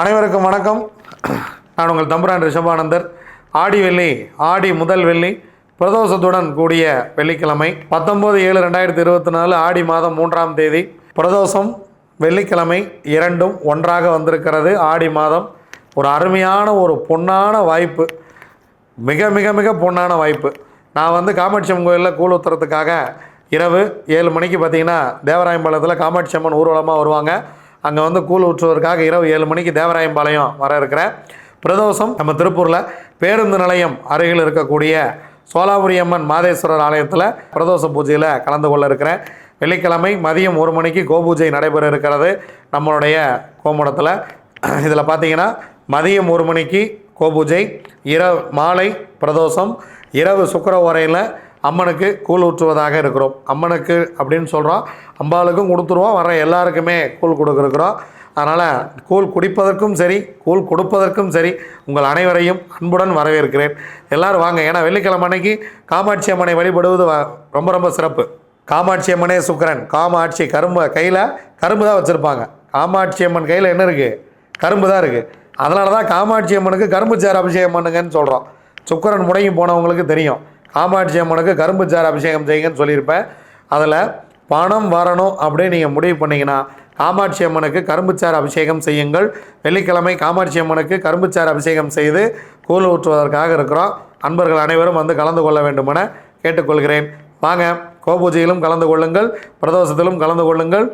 அனைவருக்கும் வணக்கம். நான் உங்கள் தம்புரான் ரிஷபானந்தர். ஆடி வெள்ளி ஆடி முதல் வெள்ளி பிரதோஷத்துடன் கூடிய வெள்ளிக்கிழமை பத்தொம்போது ஏழு ரெண்டாயிரத்தி இருபத்தி நாலு ஆடி மாதம் மூன்றாம் தேதி பிரதோஷம் வெள்ளிக்கிழமை இரண்டும் ஒன்றாக வந்திருக்கிறது. ஆடி மாதம் ஒரு அருமையான ஒரு பொன்னான வாய்ப்பு. மிக மிக மிக பொன்னான வாய்ப்பு. நான் வந்து காமாட்சி அம்மன் கோயிலில் கூழ் ஊத்துறதுக்காக இரவு ஏழு மணிக்கு பார்த்தீங்கன்னா தேவராயம்பாளையத்தில் காமாட்சி அம்மன் ஊர்வலமாக வருவாங்க. அங்கே வந்து கூழ் ஊற்றுவதற்காக இரவு ஏழு மணிக்கு தேவராயம்பாளையம் வர இருக்கிறேன் பிரதோஷம் நம்ம திருப்பூரில் பேருந்து நிலையம் அருகில் இருக்கக்கூடிய சோலாபுரி அம்மன் மாதேஸ்வரர் ஆலயத்தில் பிரதோஷ பூஜையில் கலந்து கொள்ள இருக்கிறேன் வெள்ளிக்கிழமை மதியம் ஒரு மணிக்கு கோபூஜை நடைபெற இருக்கிறது நம்மளுடைய கோமுடத்தில். இதில் பார்த்தீங்கன்னா மதியம் ஒரு மணிக்கு கோபூஜை இரவு மாலை பிரதோஷம் இரவு சுக்கர உரையில் அம்மனுக்கு கூழ் ஊற்றுவதாக இருக்கிறோம். அம்மனுக்கு அப்படின்னு சொல்கிறோம் அம்பாளுக்கும் கொடுத்துருவோம். வர எல்லாருக்குமே கூழ் கொடுக்குறோம். அதனால் கூழ் குடிப்பதற்கும் சரி கூழ் கொடுப்பதற்கும் சரி உங்கள் அனைவரையும் அன்புடன் வரவேற்கிறேன். எல்லோரும் வாங்க. ஏன்னா வெள்ளிக்கிழமை அன்னைக்கு காமாட்சி அம்மனை வழிபடுவது வ- ரொம்ப ரொம்ப சிறப்பு. காமாட்சி அம்மனே சுக்கரன். காமாட்சி கரும்பு கையில் கரும்பு தான் வச்சுருப்பாங்க. காமாட்சி அம்மன் கையில் என்ன இருக்குது கரும்பு தான் இருக்குது அதனால தான் காமாட்சி அம்மனுக்கு கரும்பு சேர் அபிஷேகம் பண்ணுங்கன்னு சொல்கிறோம் சுக்கரன் முடங்கி போனவங்களுக்கு தெரியும். காமாட்சி அம்மனுக்கு கரும்பு சாறு அபிஷேகம் செய்யுங்கன்னு சொல்லியிருப்பேன். அதில் பணம் வரணும் அப்படின்னு நீங்கள் முடிவு பண்ணிங்கன்னா காமாட்சி அம்மனுக்கு கரும்புச்சாறு அபிஷேகம் செய்யுங்கள். வெள்ளிக்கிழமை காமாட்சி அம்மனுக்கு கரும்புச்சாறு அபிஷேகம் செய்து கூழ் ஊற்றுவதற்காக இருக்கிறோம். அன்பர்கள் அனைவரும் வந்து கலந்து கொள்ள வேண்டுமென கேட்டுக்கொள்கிறேன். வாங்க கோபூஜையிலும் கலந்து கொள்ளுங்கள் பிரதோஷத்திலும் கலந்து கொள்ளுங்கள்.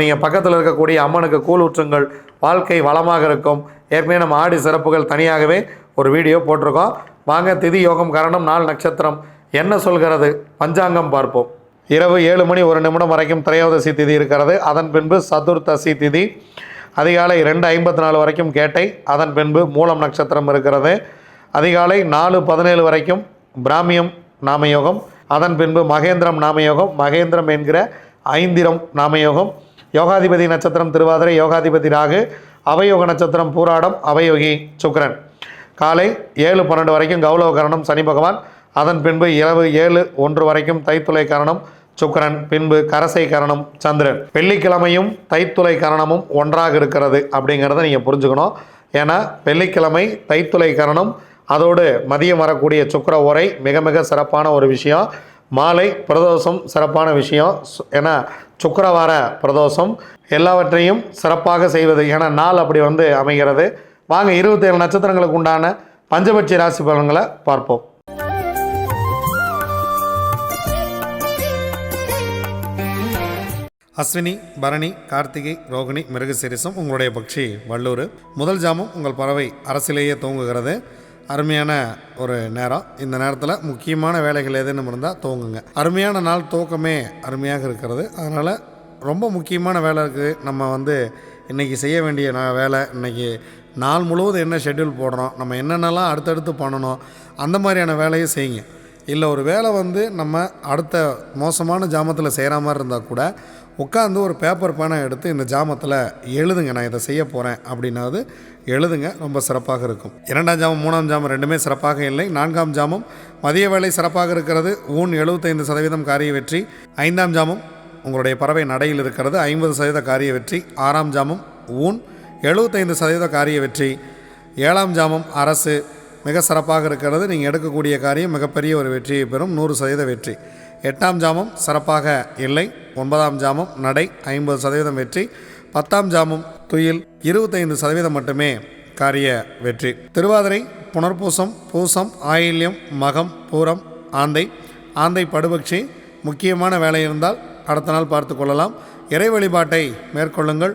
நீங்கள் பக்கத்தில் இருக்கக்கூடிய அம்மனுக்கு கூழ் ஊற்றுங்கள். வாழ்க்கை வளமாக இருக்கும். ஏற்கனவே நம்ம ஆடி சிறப்புகள் தனியாகவே ஒரு வீடியோ போட்டிருக்கோம். வாங்க திதி யோகம் கரணம் நாள் நட்சத்திரம். என்ன சொல்கிறது? பஞ்சாங்கம் பார்ப்போம். இரவு ஏழு மணி ஒரு நிமிடம் வரைக்கும் திரையோதசி திதி இருக்கிறது. அதன் பின்பு சதுர்த்தசி திதி. அதிகாலை ரெண்டு ஐம்பத்தி நாலு வரைக்கும் கேட்டை. அதன் பின்பு மூலம் நட்சத்திரம் இருக்கிறது. அதிகாலை நாலு பதினேழு வரைக்கும் பிராமியம் நாமயோகம். அதன் பின்பு மகேந்திரம் நாமயோகம். மகேந்திரம் என்கிற ஐந்திரம் நாமயோகம். யோகாதிபதி நட்சத்திரம் திருவாதிரை யோகாதிபதி ராகு அவயோக நட்சத்திரம் பூராடம் அவயோகி சுக்கரன். காலை ஏழு பன்னெண்டு வரைக்கும் கௌரவ கரணம் சனி பகவான் அதன் பின்பு இரவு ஏழு ஒன்று வரைக்கும் தைத்துளை கரணம் சுக்கரன் பின்பு கரசை கரணம் சந்திரன். வெள்ளிக்கிழமையும் தைத்துளை கரணமும் ஒன்றாக இருக்கிறது அப்படிங்கிறத நீங்கள் புரிஞ்சுக்கணும். ஏன்னா வெள்ளிக்கிழமை தைத்துளை கரணம் அதோடு மதியம் வரக்கூடிய சுக்கர உரை மிக மிக சிறப்பான ஒரு விஷயம். மாலை பிரதோஷம் சிறப்பான விஷயம். ஏன்னா சுக்கரவார பிரதோஷம் எல்லாவற்றையும் சிறப்பாக செய்வது. ஏன்னா நாள் அப்படி வந்து அமைகிறது. வாங்க இருபத்தேழு நட்சத்திரங்களுக்கு உண்டான பஞ்சபட்ச ராசி பலன்களை பார்ப்போம். அஸ்வினி பரணி கார்த்திகை ரோகிணி மிருகசிரிசம் உங்களுடைய பக்ஷி வள்ளூர் முதல் ஜாமம் உங்கள் பறவை அரசிலேயே தூங்குகிறது. அருமையான ஒரு நேரம். இந்த நேரத்தில் முக்கியமான வேலைகள் எதுன்னு இருந்தால் தூங்குங்க. அருமையான நாள் தூக்கமே அருமையாக இருக்கிறது. அதனால் ரொம்ப முக்கியமான வேலை இருக்குது நம்ம வந்து இன்றைக்கி செய்ய வேண்டிய நான் வேலை இன்றைக்கி நாள் முழுவதும் என்ன ஷெட்யூல் போடுறோம் நம்ம என்னென்னலாம் அடுத்தடுத்து பண்ணணும் அந்த மாதிரியான வேலையை செய்யுங்க. இல்லை ஒரு வேலை வந்து நம்ம அடுத்த மோசமான ஜாமத்தில் செய்கிற மாதிரி இருந்தால் கூட உட்காந்து ஒரு பேப்பர் பேனை எடுத்து இந்த ஜாமத்தில் எழுதுங்க நான் இதை செய்ய போகிறேன் அப்படின்னாவது எழுதுங்க ரொம்ப சிறப்பாக இருக்கும். இரண்டாம் ஜாமம் மூணாம் ஜாமம் ரெண்டுமே சிறப்பாக இல்லை. நான்காம் ஜாமம் மதிய வேலை சிறப்பாக இருக்கிறது. ஊன் எழுபத்தைந்து சதவீதம் காரிய வெற்றி. ஐந்தாம் ஜாமம் உங்களுடைய பறவை நடையில் இருக்கிறது. ஐம்பது சதவீத காரிய வெற்றி. ஆறாம் ஜாமம் ஊன் எழுபத்தைந்து சதவீத காரிய வெற்றி. ஏழாம் ஜாமம் அரசு மிக சிறப்பாக இருக்கிறது. நீங்கள் எடுக்கக்கூடிய காரியம் மிகப்பெரிய ஒரு வெற்றியை பெறும். நூறு சதவீத வெற்றி. எட்டாம் ஜாமம் சிறப்பாக இல்லை. ஒன்பதாம் ஜாமம் நடை ஐம்பது சதவீதம் வெற்றி. பத்தாம் ஜாமம் துயில் இருபத்தைந்து சதவீதம் மட்டுமே காரிய வெற்றி. திருவாதிரை புனர்பூசம் பூசம் ஆயில்யம் மகம் பூரம் ஆந்தை. ஆந்தை படுபக்ஷி முக்கியமான வேலை இருந்தால் அடுத்த நாள் பார்த்து கொள்ளலாம். இறை வழிபாட்டை மேற்கொள்ளுங்கள்.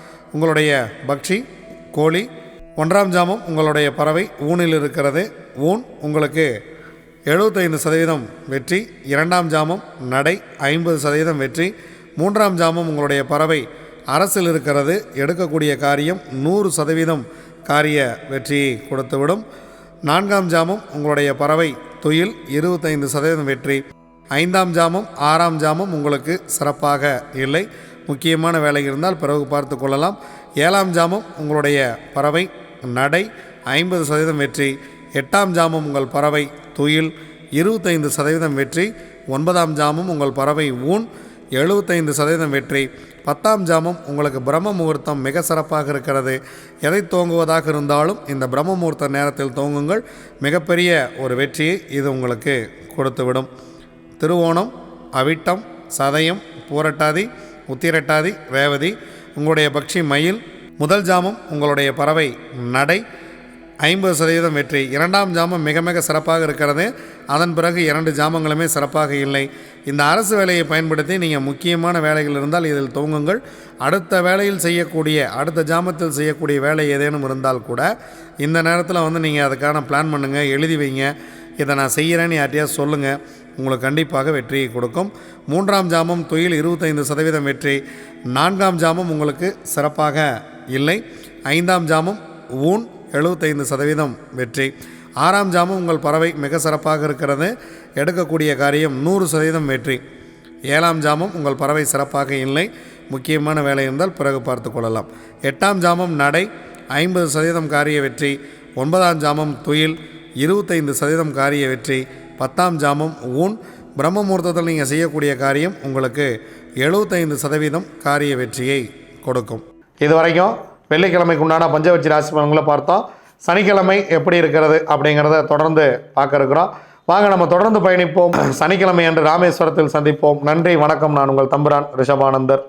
உங்களுடைய பக்ஷி கோழி ஒன்றாம் ஜாமம் உங்களுடைய பறவை ஊனில் இருக்கிறது. ஊன் உங்களுக்கு எழுபத்தைந்து சதவீதம் வெற்றி இரண்டாம் ஜாமம் நடை ஐம்பது சதவீதம் வெற்றி மூன்றாம் ஜாமம் உங்களுடைய பறவை அரசில் இருக்கிறது. எடுக்கக்கூடிய காரியம் நூறு சதவீதம் காரிய வெற்றியை கொடுத்துவிடும். நான்காம் ஜாமம் உங்களுடைய பறவை துயில் இருபத்தைந்து சதவீதம் வெற்றி. ஐந்தாம் ஜாமம் ஆறாம் ஜாமம் உங்களுக்கு சிறப்பாக இல்லை. முக்கியமான வேலை இருந்தால் பிறகு பார்த்து கொள்ளலாம். ஏழாம் ஜாமம் உங்களுடைய பறவை நடை ஐம்பது சதவீதம் வெற்றி. எட்டாம் ஜாமம் உங்கள் பறவை துயில் இருபத்தைந்து சதவீதம் வெற்றி. ஒன்பதாம் ஜாமம் உங்கள் பறவை ஊன் எழுபத்தைந்து சதவீதம் வெற்றி. பத்தாம் ஜாமம் உங்களுக்கு பிரம்ம முகூர்த்தம் மிக சிறப்பாக இருக்கிறது. எதை தோங்குவதாக இருந்தாலும் இந்த பிரம்ம முகூர்த்த நேரத்தில் துவங்குங்கள் மிகப்பெரிய ஒரு வெற்றியை இது உங்களுக்கு கொடுத்துவிடும். திருவோணம் அவிட்டம் சதயம் பூரட்டாதி உத்திரட்டாதி ரேவதி உங்களுடைய பக்ஷி மயில் முதல் ஜாமம் உங்களுடைய பறவை நடை ஐம்பது சதவீதம் வெற்றி. இரண்டாம் ஜாமம் மிக மிக சிறப்பாக இருக்கிறது. அதன் பிறகு இரண்டு ஜாமங்களுமே சிறப்பாக இல்லை. இந்த அரசு வேலையை பயன்படுத்தி நீங்கள் முக்கியமான வேலைகள் இருந்தால் இதில் துவங்குங்கள். அடுத்த வேலையில் செய்யக்கூடிய அடுத்த ஜாமத்தில் செய்யக்கூடிய வேலை ஏதேனும் இருந்தால் கூட இந்த நேரத்தில் வந்து நீங்கள் அதுக்கான பிளான் பண்ணுங்கள் எழுதி வைங்க. இதை நான் செய்கிறேன்னு யார்ட்டையாவது சொல்லுங்கள் உங்களுக்கு கண்டிப்பாக வெற்றியை கொடுக்கும். மூன்றாம் ஜாமம் துயில் இருபத்தைந்து சதவீதம் வெற்றி. நான்காம் ஜாமம் உங்களுக்கு சிறப்பாக இல்லை. ஐந்தாம் ஜாமம் ஊன் எழுபத்தைந்து சதவீதம் வெற்றி. ஆறாம் ஜாமம் உங்கள் பறவை மிக சிறப்பாக இருக்கிறது. எடுக்கக்கூடிய காரியம் நூறு சதவீதம் வெற்றி. ஏழாம் ஜாமம் உங்கள் பறவை சிறப்பாக இல்லை. முக்கியமான வேலை இருந்தால் பிறகு பார்த்து கொள்ளலாம். எட்டாம் ஜாமம் நடை ஐம்பது சதவீதம் காரிய வெற்றி. ஒன்பதாம் ஜாமம் துயில் இருபத்தைந்து சதவீதம் காரிய வெற்றி. பத்தாம் ஜாமம் ஊன். பிரம்ம முகூர்த்தத்தில் நீங்கள் செய்யக்கூடிய காரியம் உங்களுக்கு எழுபத்தைந்து சதவீதம் காரிய வெற்றியை கொடுக்கும். இது வரைக்கும் வெள்ளிக்கிழமைக்கு உண்டான பஞ்சவட்சி ராசி பலன்களை பார்த்தோம். சனிக்கிழமை எப்படி இருக்கிறது அப்படிங்கிறத தொடர்ந்து பார்க்க இருக்கிறோம் வாங்க நம்ம தொடர்ந்து பயணிப்போம். சனிக்கிழமை அன்று ராமேஸ்வரத்தில் சந்திப்போம். நன்றி வணக்கம். நான் உங்கள் தம்புரான் ரிஷபானந்தர்.